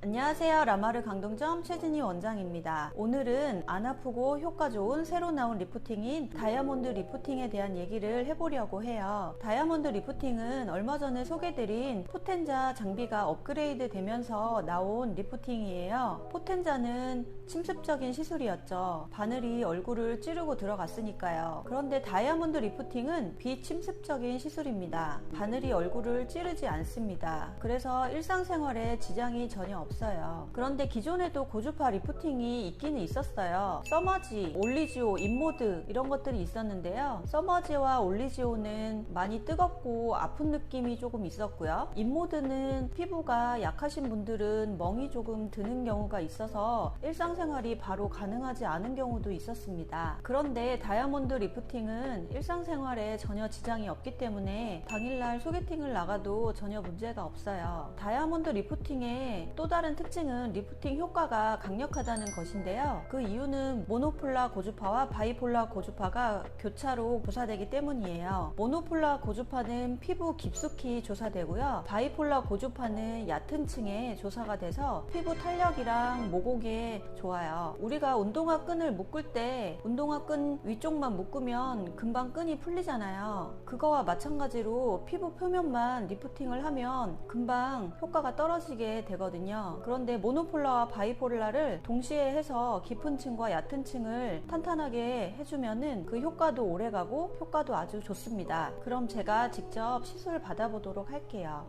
안녕하세요. 라마르 강동점 최진희 원장입니다. 오늘은 안 아프고 효과 좋은 새로 나온 리프팅인 다이아몬드 리프팅에 대한 얘기를 해보려고 해요. 다이아몬드 리프팅은 얼마 전에 소개드린 포텐자 장비가 업그레이드 되면서 나온 리프팅이에요. 포텐자는 침습적인 시술이었죠. 바늘이 얼굴을 찌르고 들어갔으니까요. 그런데 다이아몬드 리프팅은 비침습적인 시술입니다. 바늘이 얼굴을 찌르지 않습니다. 그래서 일상생활에 지장이 전혀 없 어요. 그런데 기존에도 고주파 리프팅이 있기는 있었어요. 서머지, 올리지오, 인모드 이런 것들이 있었는데요. 서머지와 올리지오는 많이 뜨겁고 아픈 느낌이 조금 있었고요. 인모드는 피부가 약하신 분들은 멍이 조금 드는 경우가 있어서 일상생활이 바로 가능하지 않은 경우도 있었습니다. 그런데 다이아몬드 리프팅은 일상생활에 전혀 지장이 없기 때문에 당일날 소개팅을 나가도 전혀 문제가 없어요. 다이아몬드 리프팅의 또 다른 특징은 리프팅 효과가 강력하다는 것인데요. 그 이유는 모노폴라 고주파와 바이폴라 고주파가 교차로 조사되기 때문이에요. 모노폴라 고주파는 피부 깊숙이 조사되고요. 바이폴라 고주파는 얕은 층에 조사가 돼서 피부 탄력이랑 모공에 좋아요. 우리가 운동화 끈을 묶을 때 운동화 끈 위쪽만 묶으면 금방 끈이 풀리잖아요. 그거와 마찬가지로 피부 표면만 리프팅을 하면 금방 효과가 떨어지게 되거든요. 그런데 모노폴라와 바이폴라를 동시에 해서 깊은 층과 얕은 층을 탄탄하게 해주면은 그 효과도 오래 가고 효과도 아주 좋습니다. 그럼 제가 직접 시술 받아보도록 할게요.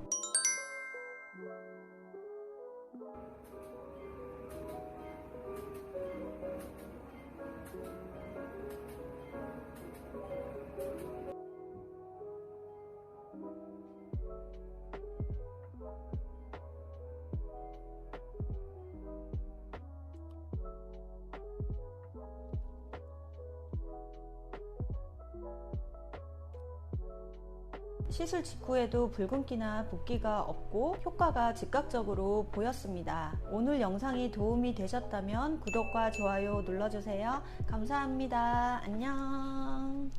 시술 직후에도 붉은기나 붓기가 없고 효과가 즉각적으로 보였습니다. 오늘 영상이 도움이 되셨다면 구독과 좋아요 눌러주세요. 감사합니다. 안녕.